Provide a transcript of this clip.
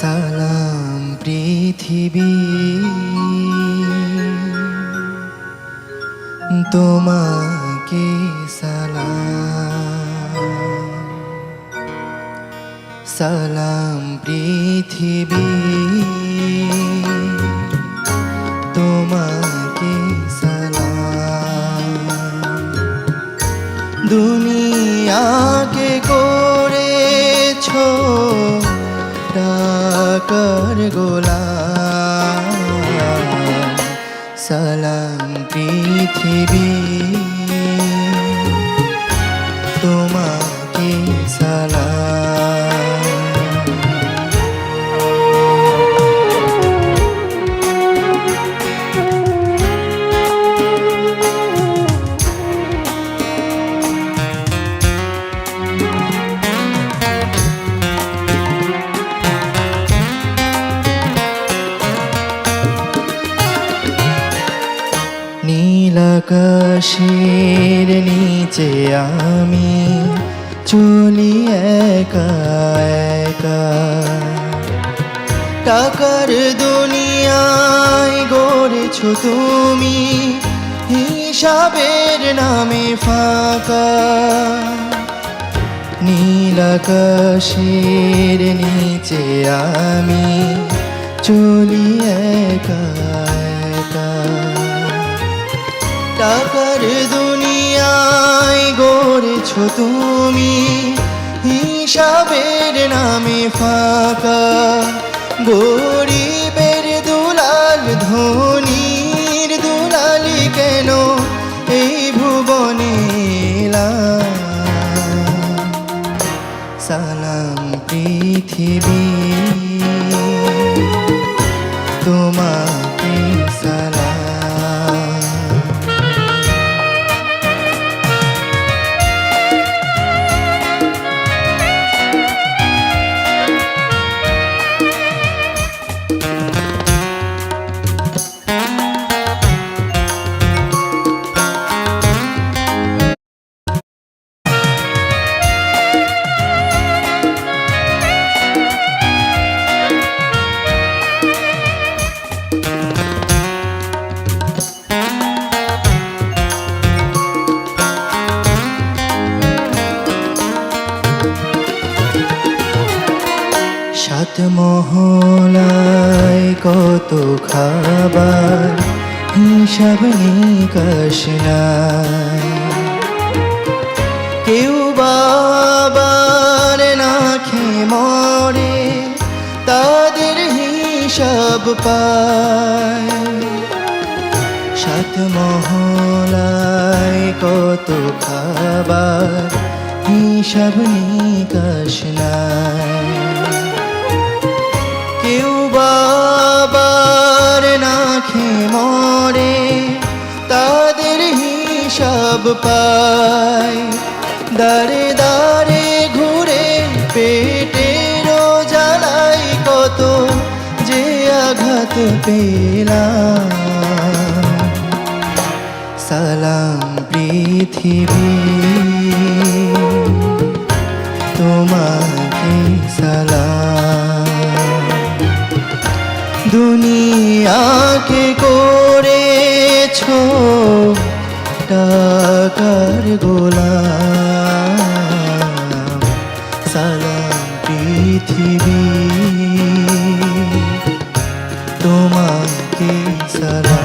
সালাম পৃথিবী। তোমাকে সালাম। সালাম পৃথিবী। ডাকার গোলাম সালাম পৃথিবী। নীলাকাশের নিচে আমি চলি একা একা। টাকার দুনিয়ায় গড়েছ তুমি, হিসাবের নামে ফাঁকা। নীলাকাশের নিচে আমি চলি একা একা। টাকার দুনিয়ায় গড়েছ তুমি হিসাবের নামে ফাঁকা, গরিবের দুলাল, ধনির দুলালি কেন এই ভুবনে? সালাম পৃথিবী, তোমাকে সালাম সাত মহলায় কত খাবার, হিসাব নিকাশ কেউ বাবার না খেয়ে মরে, তাদের হিসাব পায়। সাত মহলায় কত খাবার, হিসাব নিকাশ নাই। খেয়ে মরে, তাদের হিসাব পায়। দাঁড়ে দাঁড়ে ঘুরে পেটের জ্বালাই কত যে আঘাত পেলাম। সালাম পৃথিবী, তোমাকে সালাম করেছ টাকার গোলাম সালাম পৃথিবী। তোমাকে সালাম